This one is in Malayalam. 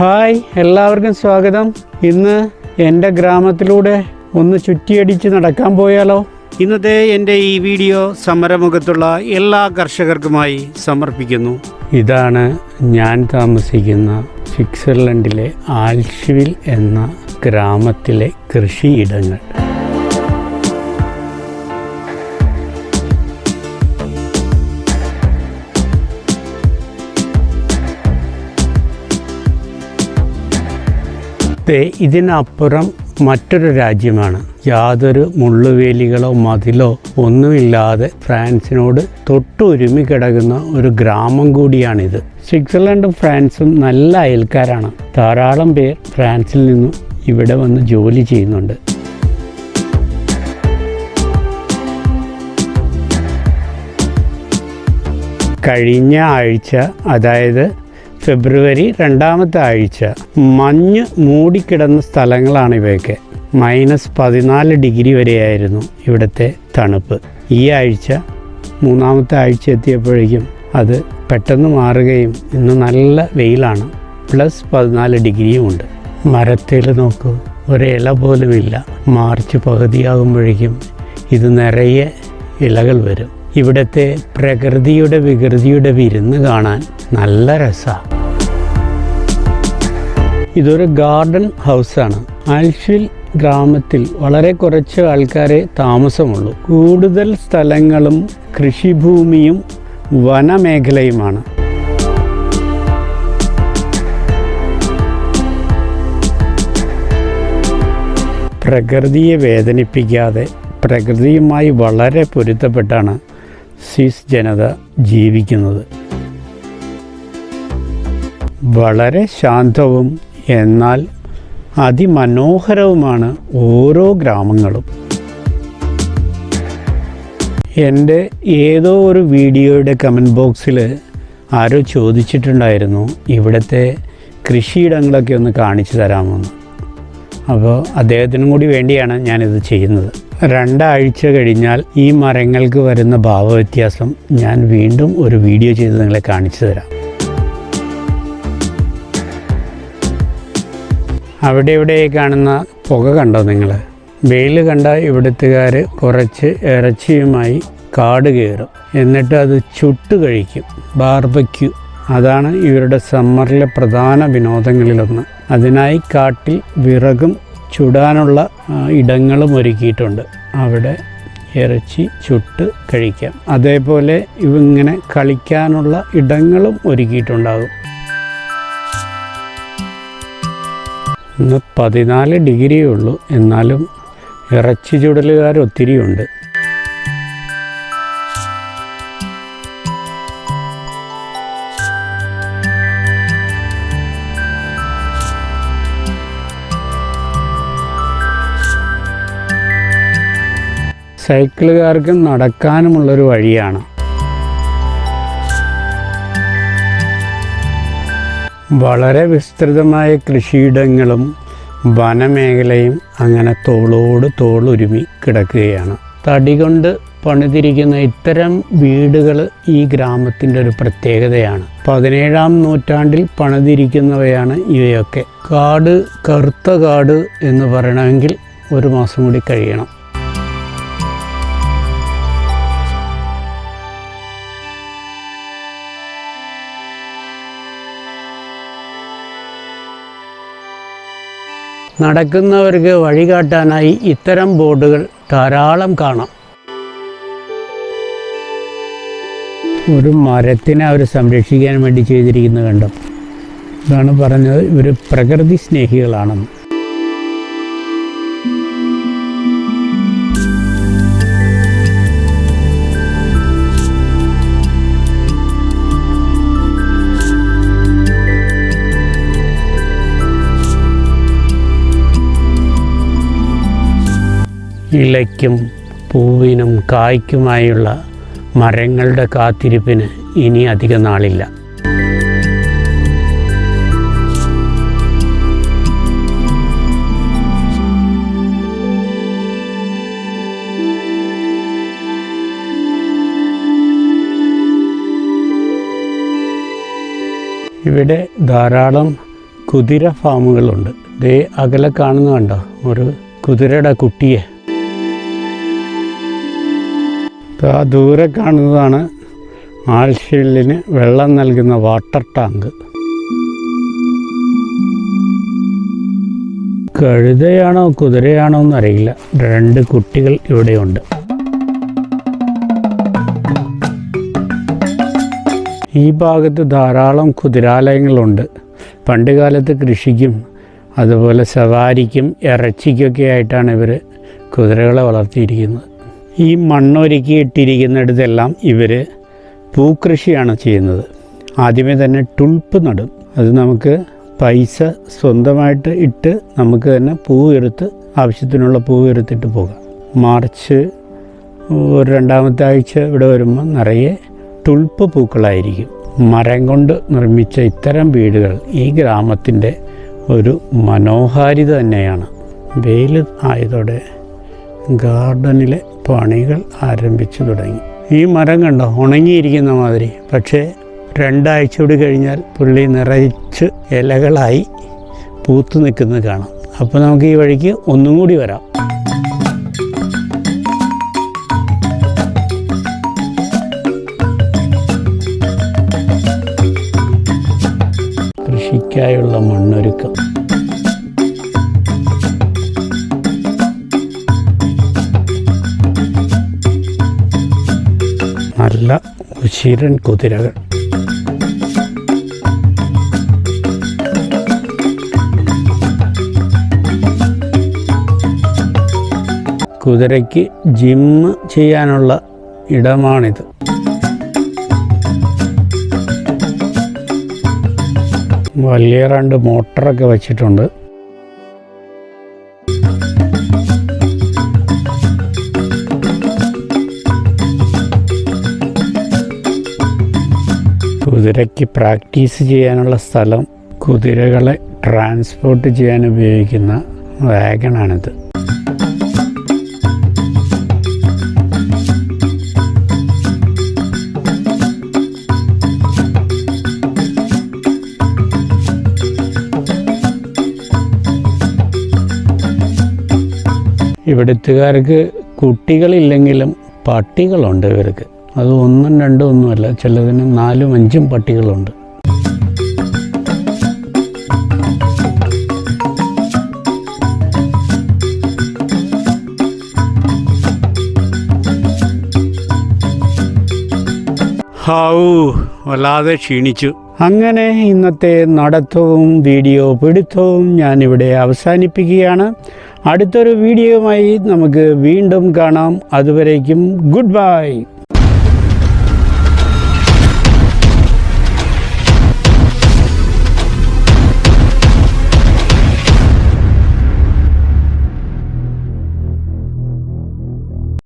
ഹായ് എല്ലാവർക്കും സ്വാഗതം. ഇന്ന് എന്റെ ഗ്രാമത്തിലൂടെ ഒന്ന് ചുറ്റിയടിച്ച് നടക്കാൻ പോയാലോ? ഇന്നത്തെ എന്റെ ഈ വീഡിയോ സമരമുഖത്തുള്ള എല്ലാ കർഷകർക്കുമായി സമർപ്പിക്കുന്നു. ഇതാണ് ഞാൻ താമസിക്കുന്ന സ്വിറ്റ്സർലൻഡിലെ ആൽഷിവിൽ എന്ന ഗ്രാമത്തിലെ കൃഷിയിടങ്ങൾ. ദേ ഇതിനപ്പുറം മറ്റൊരു രാജ്യമാണ്. യാതൊരു മുള്ളുവേലികളോ മതിലോ ഒന്നുമില്ലാതെ ഫ്രാൻസിനോട് തൊട്ടുരുമി കിടക്കുന്ന ഒരു ഗ്രാമം കൂടിയാണിത്. സ്വിറ്റ്സർലൻഡും ഫ്രാൻസും നല്ല അയൽക്കാരാണ്. ധാരാളം പേർ ഫ്രാൻസിൽ നിന്നും ഇവിടെ വന്ന് ജോലി ചെയ്യുന്നുണ്ട്. കഴിഞ്ഞ ആഴ്ച അതായത് ഫെബ്രുവരി രണ്ടാമത്തെ ആഴ്ച മഞ്ഞ് മൂടിക്കിടന്ന സ്ഥലങ്ങളാണ് ഇവയൊക്കെ. മൈനസ് പതിനാല് ഡിഗ്രി വരെയായിരുന്നു ഇവിടുത്തെ തണുപ്പ്. ഈ ആഴ്ച മൂന്നാമത്തെ ആഴ്ച എത്തിയപ്പോഴേക്കും അത് പെട്ടെന്ന് മാറുകയും ഇന്ന് നല്ല വെയിലാണ്. പ്ലസ് പതിനാല് ഡിഗ്രിയും ഉണ്ട്. മരത്തിൽ നോക്കൂ ഒരില പോലുമില്ല മാർച്ച് പകുതിയാകുമ്പോഴേക്കും ഇത് നിറയെ ഇലകൾ വരും. ഇവിടുത്തെ പ്രകൃതിയുടെ വികൃതിയുടെ വിരുന്ന് കാണാൻ നല്ല രസമാണ് ഇതൊരു ഗാർഡൻ ഹൗസാണ്. ആൽഷിൽ ഗ്രാമത്തിൽ വളരെ കുറച്ച് ആൾക്കാരെ താമസമുള്ളൂ. കൂടുതൽ സ്ഥലങ്ങളും കൃഷിഭൂമിയും വനമേഖലയുമാണ്. പ്രകൃതിയെ വേദനിപ്പിക്കാതെ പ്രകൃതിയുമായി വളരെ പൊരുത്തപ്പെട്ടാണ് സ്വിസ് ജനത ജീവിക്കുന്നത്. വളരെ ശാന്തവും എന്നാൽ അതിമനോഹരവുമാണ് ഓരോ ഗ്രാമങ്ങളും. എന്റെ ഏതോ ഒരു വീഡിയോയുടെ കമന്റ് ബോക്സിൽ ആരോ ചോദിച്ചിട്ടുണ്ടായിരുന്നു ഇവിടുത്തെ കൃഷിയിടങ്ങളൊക്കെ ഒന്ന് കാണിച്ചു തരാമെന്ന്. അപ്പോൾ അദ്ദേഹത്തിനും കൂടി വേണ്ടിയാണ് ഞാനിത് ചെയ്യുന്നത്. രണ്ടാഴ്ച കഴിഞ്ഞാൽ ഈ മരങ്ങൾക്ക് വരുന്ന ഭാവവ്യത്യാസം ഞാൻ വീണ്ടും ഒരു വീഡിയോ ചെയ്ത് നിങ്ങളെ കാണിച്ചു തരാം. അവിടെ ഇവിടെ കാണുന്ന പുക കണ്ടോ നിങ്ങൾ വെയിൽ കണ്ട ഇവിടുത്തുകാർ കുറച്ച് ഇറച്ചിയുമായി കാട് കയറും. എന്നിട്ട് അത് ചുട്ട് കഴിക്കും. ബാർബക്യൂ അതാണ് ഇവരുടെ സമ്മറിലെ പ്രധാന വിനോദങ്ങളിലൊന്ന്. അതിനായി കാട്ടിൽ വിറകും ചുടാനുള്ള ഇടങ്ങളും ഒരുക്കിയിട്ടുണ്ട്. അവിടെ ഇറച്ചി ചുട്ട് കഴിക്കാം. അതേപോലെ ഇവിങ്ങനെ കളിക്കാനുള്ള ഇടങ്ങളും ഒരുക്കിയിട്ടുണ്ടാകും. ഇന്ന് പതിനാല് ഡിഗ്രിയേ ഉള്ളൂ എന്നാലും ഇറച്ചി ചുടലുകാർ ഒത്തിരിയുണ്ട്. സൈക്കിളുകാർക്കും നടക്കാനുമുള്ളൊരു വഴിയാണ്. വളരെ വിസ്തൃതമായ കൃഷിയിടങ്ങളും വനമേഖലയും അങ്ങനെ തോളോട് തോളൊരുമി കിടക്കുകയാണ്. തടി കൊണ്ട് പണിതിരിക്കുന്ന ഇത്തരം വീടുകൾ ഈ ഗ്രാമത്തിന്റെ ഒരു പ്രത്യേകതയാണ്. പതിനേഴാം നൂറ്റാണ്ടിൽ പണിതിരിക്കുന്നവയാണ് ഇവയൊക്കെ. കാട് കറുത്ത കാട് എന്ന് പറയണമെങ്കിൽ ഒരു മാസം കൂടി കഴിയണം. നടക്കുന്നവർക്ക് വഴികാട്ടാനായി ഇത്തരം ബോർഡുകൾ ധാരാളം കാണാം. ഒരു മരത്തിനെ അവർ സംരക്ഷിക്കാൻ വേണ്ടി ചെയ്തിരിക്കുന്നത് കണ്ടോ. ഇതാണ് പറഞ്ഞത് ഇവർ പ്രകൃതി സ്നേഹികളാണെന്ന്. ഇലയ്ക്കും പൂവിനും കായ്ക്കുമായുള്ള മരങ്ങളുടെ കാത്തിരിപ്പിന് ഇനി അധിക നാളില്ല. ഇവിടെ ധാരാളം കുതിര ഫാമുകളുണ്ട്. ദേ അകലെ കാണുന്ന കണ്ടോ? ഒരു കുതിരയുടെ കുട്ടിയെ. ആ ദൂരെ കാണുന്നതാണ് ആൽഷീൽഡിന് വെള്ളം നൽകുന്ന വാട്ടർ ടാങ്ക്. കഴുതയാണോ കുതിരയാണോ എന്നറിയില്ല. രണ്ട് കുട്ടികൾ ഇവിടെയുണ്ട്. ഈ ഭാഗത്ത് ധാരാളം കുതിരാലയങ്ങളുണ്ട്. പണ്ട് കാലത്ത് കൃഷിക്കും അതുപോലെ സവാരിക്കും ഇറച്ചിക്കൊക്കെ ആയിട്ടാണ് ഇവർ കുതിരകളെ വളർത്തിയിരിക്കുന്നത്. ഈ മണ്ണൊരുക്കി ഇട്ടിരിക്കുന്നിടത്തെല്ലാം ഇവർ പൂക്കൃഷിയാണ് ചെയ്യുന്നത്. ആദ്യമേ തന്നെ ടുൾപ്പ് നടും. അത് നമുക്ക് പൈസ സ്വന്തമായിട്ട് ഇട്ട് നമുക്ക് തന്നെ പൂ എടുത്ത് ആവശ്യത്തിനുള്ള പൂ എടുത്തിട്ട് പോകാം. മാർച്ച് ഒരു രണ്ടാമത്തെ ആഴ്ച ഇവിടെ വരുമ്പോൾ നിറയെ ടുൾപ്പ് പൂക്കളായിരിക്കും. മരം കൊണ്ട് നിർമ്മിച്ച ഇത്തരം വീടുകൾ ഈ ഗ്രാമത്തിന്റെ ഒരു മനോഹാരിത തന്നെയാണ്. വെയിൽ ആയതോടെ ഗാർഡനിലെ പണികൾ ആരംഭിച്ചു തുടങ്ങി. ഈ മരം കണ്ടോ? ഉണങ്ങിയിരിക്കുന്ന മാതിരി. പക്ഷേ രണ്ടാഴ്ച കൂടി കഴിഞ്ഞാൽ പുള്ളി നിറച്ച് ഇലകളായി പൂത്തു നിൽക്കുന്നത് കാണാം. അപ്പോൾ നമുക്ക് ഈ വഴിക്ക് ഒന്നും കൂടി വരാം. കൃഷിക്കായുള്ള മണ്ണൊരുക്കം. നല്ല ഉശിരൻ കുതിരകൾ. കുതിരയ്ക്ക് ജിമ്മ് ചെയ്യാനുള്ള ഇടമാണിത്. വലിയ രണ്ട് മോട്ടറൊക്കെ വെച്ചിട്ടുണ്ട്. കുതിരയ്ക്ക് പ്രാക്ടീസ് ചെയ്യാനുള്ള സ്ഥലം കുതിരകളെ ട്രാൻസ്പോർട്ട് ചെയ്യാൻ ഉപയോഗിക്കുന്ന വാഗണാണിത്. ഇവിടുത്തുകാർക്ക് കുട്ടികളില്ലെങ്കിലും പട്ടികളുണ്ട് ഇവർക്ക്. അത് ഒന്നും രണ്ടും ഒന്നുമല്ല ചിലതിന് നാലും അഞ്ചും പട്ടികളുണ്ട്. ഹാവൂ വല്ലാതെ ക്ഷീണിച്ചു. അങ്ങനെ ഇന്നത്തെ നടത്തവും വീഡിയോ പിടുത്തവും ഞാനിവിടെ അവസാനിപ്പിക്കുകയാണ്. അടുത്തൊരു വീഡിയോയുമായി നമുക്ക് വീണ്ടും കാണാം. അതുവരേക്കും ഗുഡ് ബൈ.